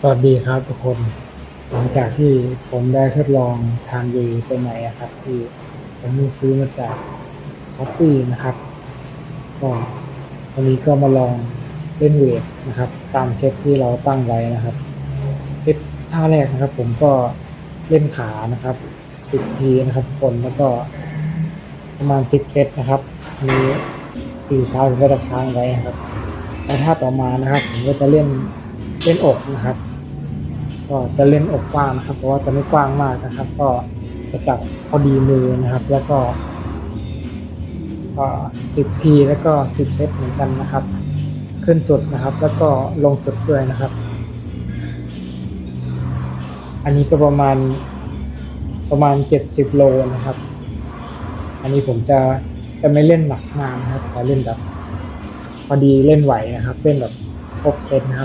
สวัสดีครับทุกคน หลังจากที่ผมได้ทดลองทานเวย์ตัวใหม่อะครับ ที่ผมซื้อมาจากช้อปปี้นะครับ ก็วันนี้ก็มาลองเล่นเวทนะครับ ตามเซตที่เราตั้งไว้นะครับเซตท่าแรกนะครับ ผมก็เล่นขานะครับสิบทีนะครับคนแล้วก็ประมาณสิบเซตนะครับ มีสี่เท้าผมก็จะค้างไว้นะครับ แล้วท่าต่อมานะครับ ผมก็จะเล่น เล่นอกนะครับ ก็จะเล่นอกกว้างนะครับ เพราะว่าจะไม่กว้างมากนะครับ ก็จะจับพอดีมือนะครับ แล้วก็สิบทีแล้วก็สิบเซตเหมือนกันนะครับ ขึ้นสุดนะครับ แล้วก็ลงสุดด้วยนะครับ อันนี้ก็ประมาณประมาณเจ็ดสิบโลนะครับ อันนี้ผมจะจะไม่เล่นหนักมากนะครับแต่เล่นแบบพอดีเล่นไหวนะครับ เล่นแบบครบเซตนะครับ